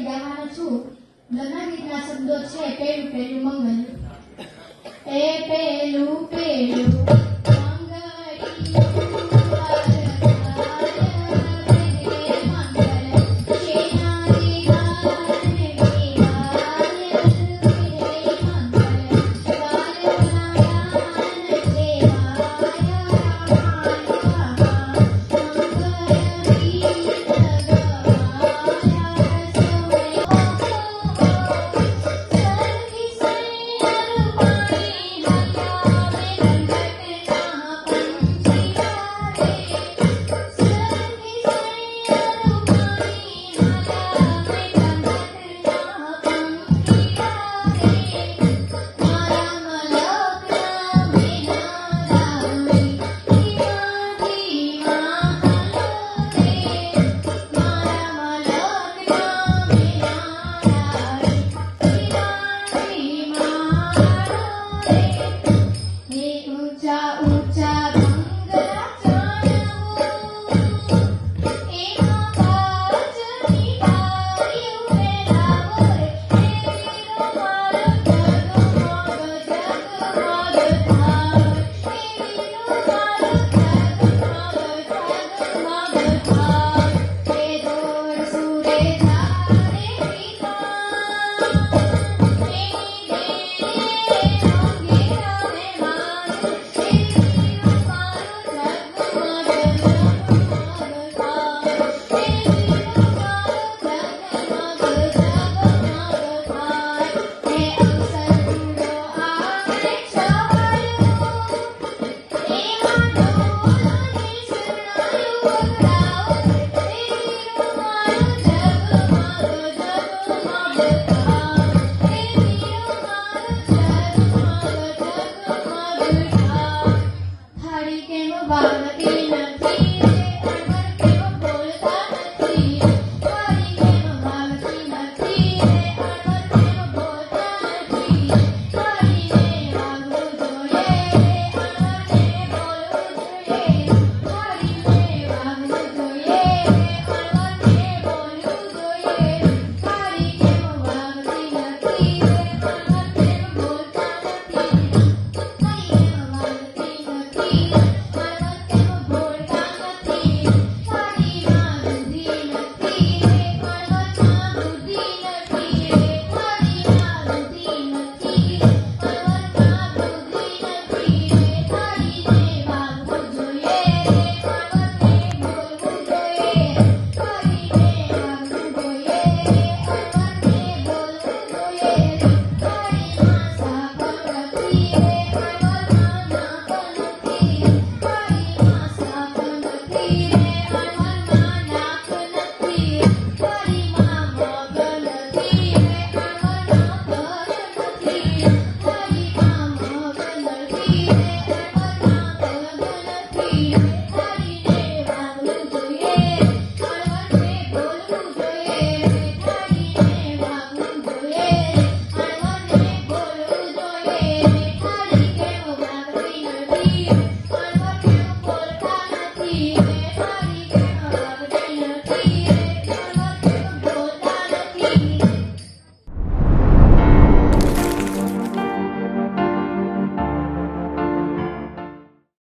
લઈ ગાવાનો છું. લગ્ન ગીતના શબ્દો છે? પેલું પેલું મંગલ. એ પેલું પેલું. Thank you.